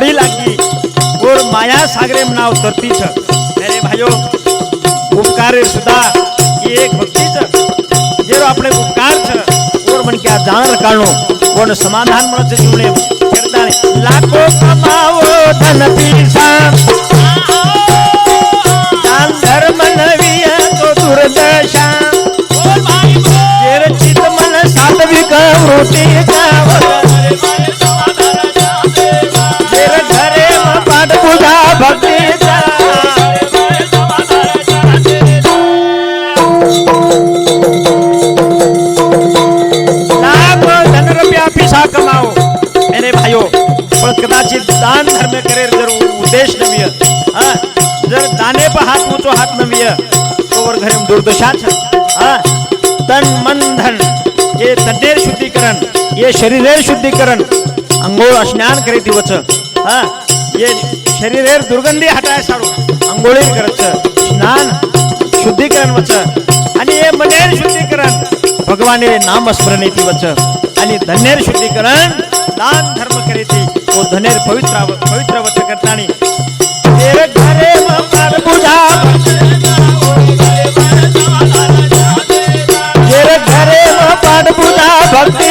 જોડી લાગી ઓર માયા સાગરે નાવ તરતી છે અરે ભાઈઓ ઉપકારે સુધા એ એક ભક્તિ છે જેનો આપણે ઉપકાર છે ઓર મન કે આ જાણ રકાણો ઓર સમાધાન મળે છે જીવને કરતા લાખો કમાવો ધન પીસા દાન ધર્મ નવીય તો દુર્દશા कदाचित दान धर्म करे जर उद्देश नवीय. जर दाने पण हात मुचो हात नवीय. तोवर घरी दुर्दशा छ तन मन धन हे तटेर शुद्धीकरण हे शरीरेर शुद्धीकरण अंघोळ स्नान करे दिवस हा? हे शरीरेर दुर्गंधी हटाय सारो अंघोळीर करत स्नान शुद्धीकरण वच आणि हे मनेर शुद्धीकरण भगवाने नामस्मरण येते वच आणि धन्यर शुद्धीकरण दान धर्म करीती. धनेर पवित्र पवित्र व्रत करता घरे घरे भक्ति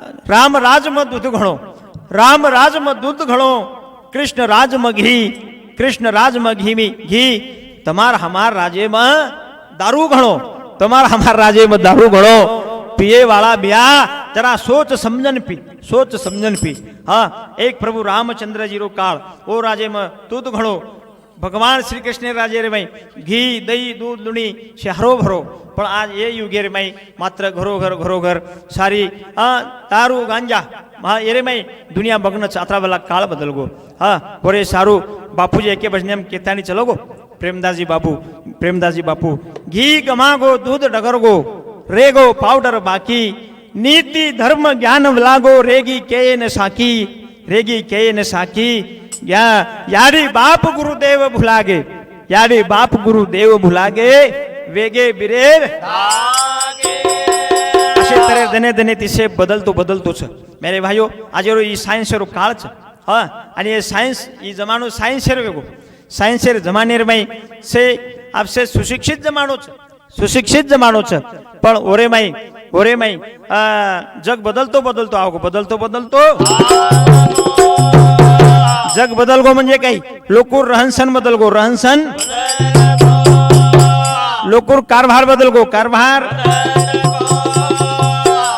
પૂજા ભક્તિ છે રે આવો, કરતાની એ વાત ખર્ચ પણ મેરે ભાઈઓ છે બદલતો બદલતો વેગો તો અશે ત્રેર આ, રામ રાજમાં દૂધ ઘણો રામ રાજમાં દૂધ ઘણો કૃષ્ણ રાજમાં ઘી કૃષ્ણ રાજમાં ઘી ઘી તમાર હમાર રાજ્યમાં દારૂ ઘણો તમાર હમાર રાજ્યમાં દારૂ ઘણો પીએ વાળા બ્યા જરા સોચ સમજન પી સોચ સમજન પી હા એક પ્રભુ રામચંદ્રજીનો કાળ ઓ રાજ્યમાં દૂધ ઘણો ભગવાન શ્રી કૃષ્ણ રાજે રે ભાઈ ઘી દહીં દૂધ લુણી છે હરો ભરો પણ આજ એ યુગે રે ભાઈ માત્ર ઘરો ઘર ઘરો ઘર સારી આ તારું ગાંજા હા એ રે ભાઈ દુનિયા મગ્ન ચાતરા વાલા કાળ બદલ ગો હા પોરે સારું બાપુજી એકે ભજને એમ કેતાની ચલો ગો પ્રેમદાસજી બાપુ પ્રેમદાસજી બાપુ ઘી ગમાગો દૂધ ડગરગો રેગો પાવડર બાકી નીતિ ધર્મ જ્ઞાન લાગો રેગી કે ને સાકી રેગી કે ને સાકી યા યારી બાપ ગુરુદેવ ભૂલાગે યારી બાપ ગુરુદેવ ભૂલાગે વેગે બિરેર असे तरे दने दने तिसे बदलतो बदलतो छ मेरे भाइयों आज ई सायन्स रो काळ छ हा आणि हे सायन्स ई जमानो सायन्स रे वेगो सायन्स रे जमाने रे माई से आपसे सुशिक्षित जमानो छ सुशिक्षित जमानो छ पण ओरे माई ओरे माई आ, जग बदल गो बदलगो म्हणजे काही लोकूर रहनसन बदलगो रहनसन लोकूर कारभार बदलगो कारभार.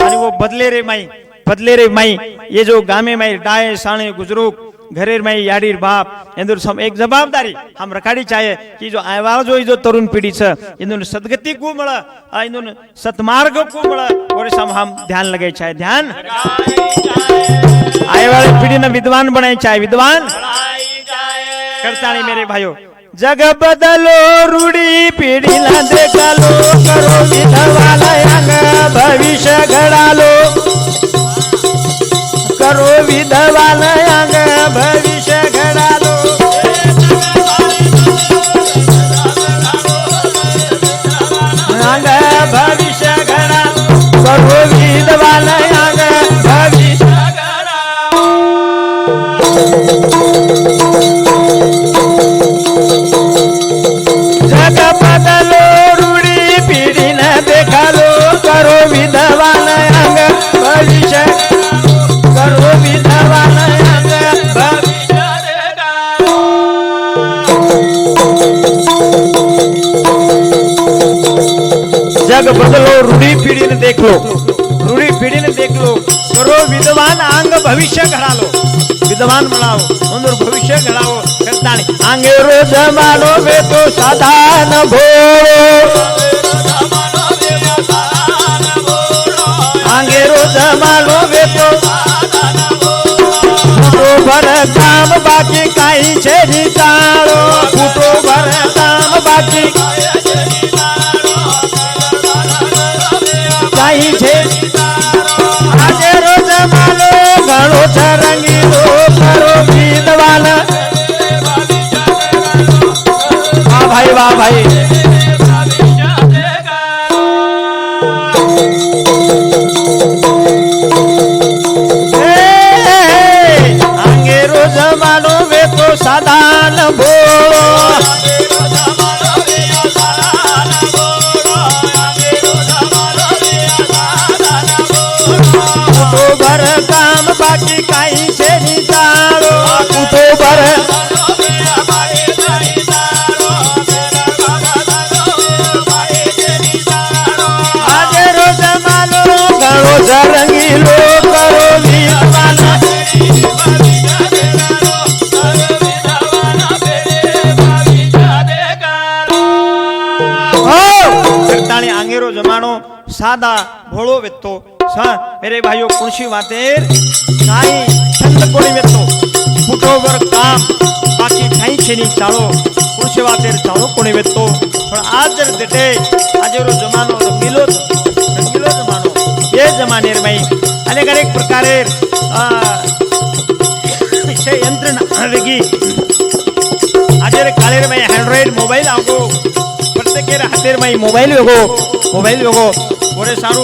आणि वो बदले रे माई बदले रे माई. ये जो गामे माई डाय साणे गुजरूक. घरेर में याडीर बाप। इंदुर सम एक जबाबदारी। हम रखाड़ी चाहे कि जो आयवा जो जो तरुण पीढ़ी छ। इंदुन सदगति को मळ आ इंदुन सतमार्ग को मळ और सम हम ध्यान लगे चाहे। ध्यान? आए वाले पीढ़ी ने विद्वान बनाए चाहे। विद्वान? करताणी मेरे भाइयों जग बदलो रूढी पिढीला देखालो करो विधवाला अंग भविष्य घडालो करो विधवाला अंग देखलो रूढी पिढीने देखलो करो विद्वान अंग भविष्य घडालो विद्वान म्हणावं म्हणून भविष्य घडावं करताना अंगे रोज मानो वेतो साधान भो अंगे रोज मानो वेतो कुटो भर काम बाकी काही छेडी चाळो कुटो भर काम बाकी काही छेडी આજે રોજ માલો ઘણો છે રંગીલો કરો વિદ્વાન વાહ ભાઈ વાહ ભાઈ એ, આંગે રોજ માલો વેતો સાધાન ભોળો બર કામ બાકી કાઈ છે નિતાળો આખું તો બર આજે રોજ માલો ઘણો સાદા ભોળો વેતો हाँ मेरे भाइयों कुंशी वाते नाई छंद कोड़ी में तो फुटो वर काम, बाकी कहीं छेनी चालो कुंशी वाते चालो कोड़ी में तो पर आज जर देते आज रो जमानो रंगीलो रंगीलो जमानो। ये जमाने रे में अनेक अनेक प्रकार विषय यंत्र नवेगी आज रे काले रे भाई एंड्रॉइड मोबाइल आगो प्रत्येक रे हाथेर भाई मोबाइल वेगो। मोबाइल वेगो। बोरे सारू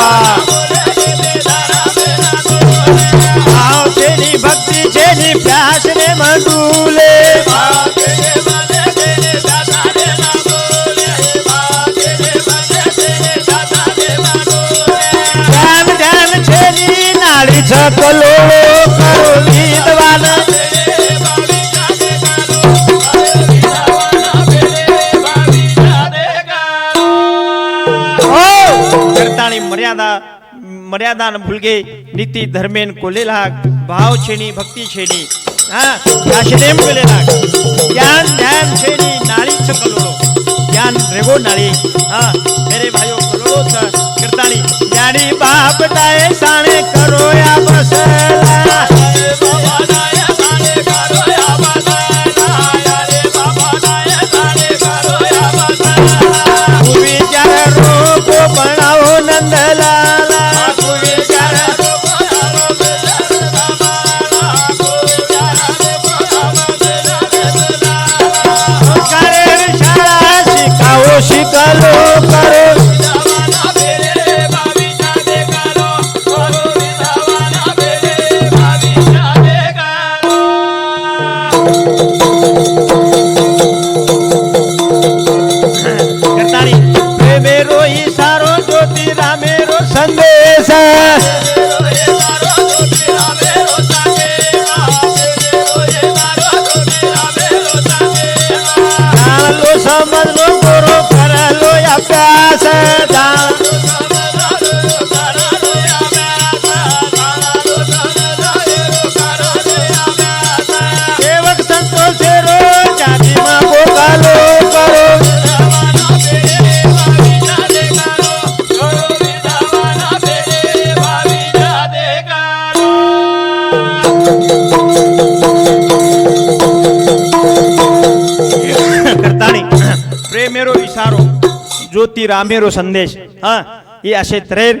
देवा. भाव तेनी भक्ती जेनी प्यास रे मडूले. ध्यान ध्यान छेनी नाळीचा कलो करुणी समाधान भुलगे नीती धर्मेन कोले लाग भाव छेणी भक्ती छेणी. हा कोले लाग ज्ञान ध्यान छेणी नाळीच कलोळो ज्ञान रेगो नाळी. हा मेरे भाईओ करो कीर्तानी ज्ञानी बाप दाय साणे करो या बसला लोया प्यास दा જ્યોતિરામેરો સંદેશ હા એ આશે ત્રેર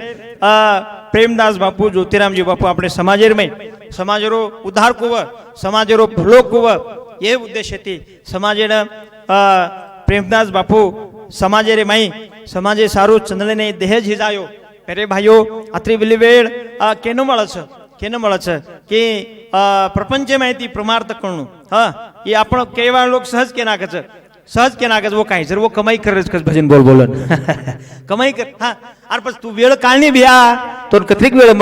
પ્રેમદાસ બાપુ જ્યોતિરામજી બાપુ આપણે સમાજેરમય સમાજરો ઉદ્ધાર કુવ સમાજરો ભલો કુવ એ ઉદ્દેશ્યથી સમાજેને પ્રેમદાસ બાપુ સમાજેરે મય સમાજે સારું ચંદળને દહેજ હિજાયો અરે ભાઈઓ આત્રી વિલીવેળ કેનો મળે છે કેને મળે છે કે પ્રપંચ માહિતી પ્રમાર્થકણનું હા એ આપણો કેવા લોકો સહજ કે નાખે છે सहज के? नागज वो काय? सर वो कमाई कर कस भजन बोल बोलन कमाई कर हा. अरे पण तू वेळ काढणी बिया. तो कत्रिक वेळ